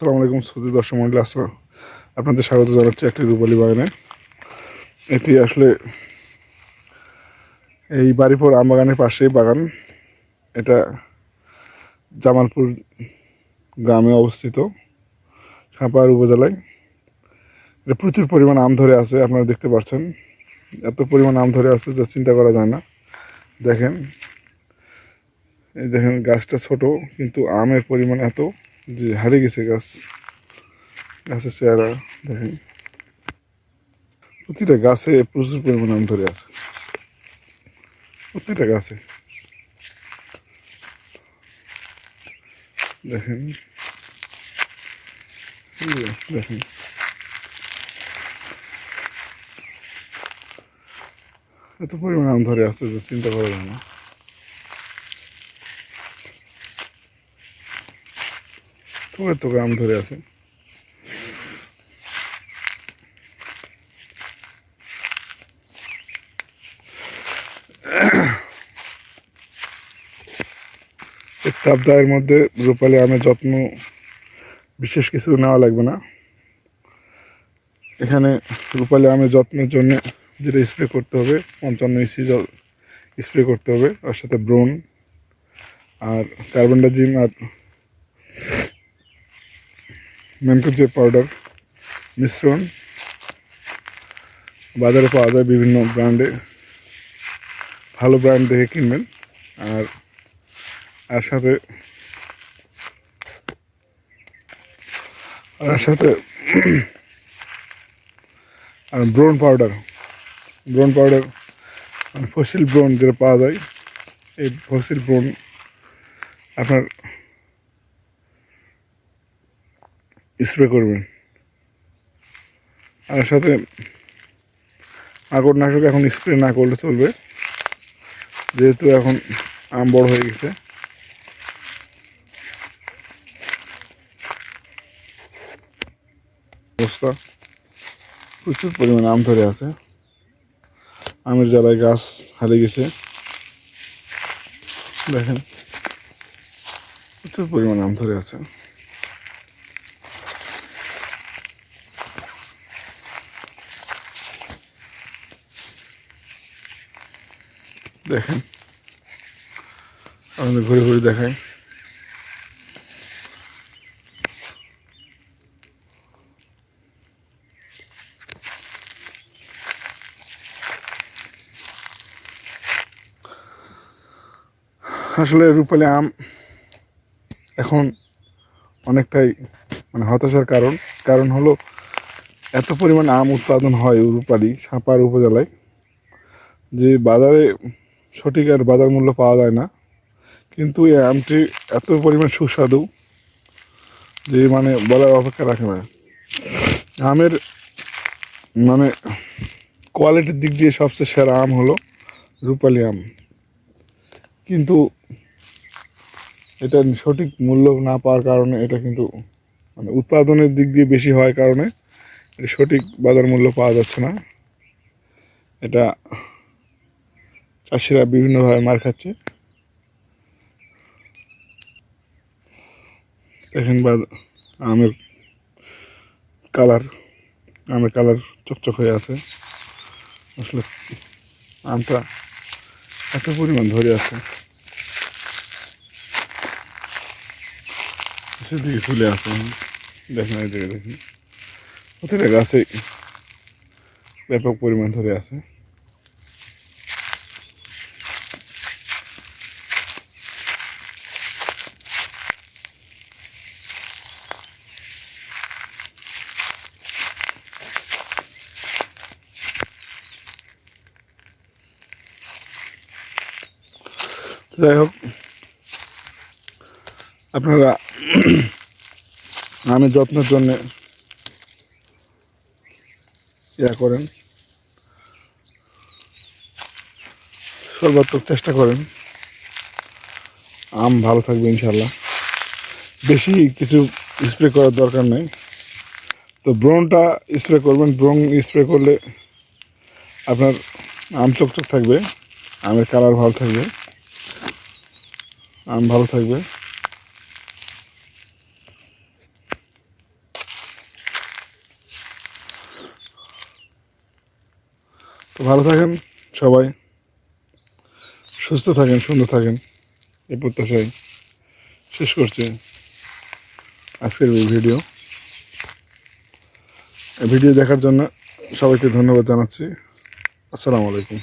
আসসালামু আলাইকুম সুদী দর্শক মন্ডলী আসসালাম আপনাদের স্বাগত জানাচ্ছি একটি রূপালী বাগানে। এটি আসলে এই বাড়িপুর আমবাগানের পাশেই বাগান। এটা জামালপুর গ্রামে অবস্থিত সাপাহার উপজেলায়। এটা প্রচুর পরিমাণ আম ধরে আছে, আপনারা দেখতে পাচ্ছেন। এত পরিমাণ আম ধরে আছে যা চিন্তা করা যায় না। দেখেন, এই দেখেন গাছটা ছোট, কিন্তু আমের পরিমাণ এত। যে হারিয়ে গেছে গাছ। গাছের চেহারা, দেখেন। প্রতিটা গাছে প্রচুর পরিমাণ আম ধরে আছে। প্রতিটা গাছে। দেখেন। দেখেন। এত পরিমাণ আম ধরে আছে যে চিন্তা করা যায় না। তোকে তোকে আম ধরে আছে। এই তাপদাহের মধ্যে রূপালী আমের যত্ন বিশেষ কিছু নেওয়া লাগবে না। এখানে রূপালী আমের যত্নের জন্য যেটা স্প্রে করতে হবে, পঞ্চান্ন ইসি জল স্প্রে করতে হবে, তার সাথে ব্রোন আর কার্বনডাজিম আর ম্যানকোজে পাউডার মিশ্রণ বাজারে পাওয়া যায় বিভিন্ন ব্র্যান্ডে ভালো ব্র্যান্ড দেখে কিনবেন। আর আর সাথে আর সাথে, আর ব্রোন পাউডার ব্রোন পাউডার মানে ফসিল ব্রোন যেটা পাওয়া যায়, এই ফসিল ব্রোন আপনার স্প্রে করবেন। আর সাথে নাশক এখন স্প্রে না করলে চলবে। যেহেতু এখন আম বড় হয়ে গেছে। অবস্থা প্রচুর পরিমাণে আম ধরে আছে। আমের জ্বালায় গাছ হারিয়ে গেছে। দেখেন, প্রচুর পরিমাণে আম ধরে আছে। দেখেন। আমাদের ঘুরে ঘুরে দেখায় আসলে রূপালী আম এখন অনেকটাই মানে হতাশার কারণ। কারণ হলো এত পরিমাণ আম উৎপাদন হয় রূপালী সাপার উপজেলায় যে বাজারে সঠিক আর বাজার মূল্য পাওয়া যায় না। কিন্তু এই আমটি এত পরিমাণ সুস্বাদু যে মানে বলার অপেক্ষা রাখে না। আমের মানে কোয়ালিটির দিক দিয়ে সবচেয়ে সেরা আম হলো রূপালী আম। কিন্তু এটা সঠিক মূল্য না পাওয়ার কারণে এটা কিন্তু মানে উৎপাদনের দিক দিয়ে বেশি হওয়ার কারণে এটা সঠিক বাজার মূল্য পাওয়া যাচ্ছে না। এটা চাষিরা বিভিন্নভাবে মার খাচ্ছে। দেখেন বা, আমের কালার আমের কালার চকচক হয়ে আছে। আসলে আমটা এত পরিমাণ ধরে আছে। সেদিকে ফুলে আছে। দেখেন এই দিকে দেখেন। প্রতিটা গাছে ব্যাপক পরিমাণ ধরে আছে। যাই হোক, আপনারা আমের যত্নের জন্যে ইয়া করেন, সর্বাত্মক চেষ্টা করেন। আম ভালো থাকবে ইনশাল্লাহ বেশি কিছু স্প্রে করার দরকার নেই। তো ব্রনটা স্প্রে করবেন ব্রন স্প্রে করলে আপনার আম চকচক থাকবে, আমের কালার ভালো থাকবে। আম ভালো থাকবে। তো ভালো থাকেন সবাই। সুস্থ থাকেন, সুন্দর থাকেন। এ প্রত্যাশাই শেষ করছি আজকের এই ভিডিও। ভিডিও দেখার জন্য সবাইকে ধন্যবাদ জানাচ্ছি। আসসালামু আলাইকুম।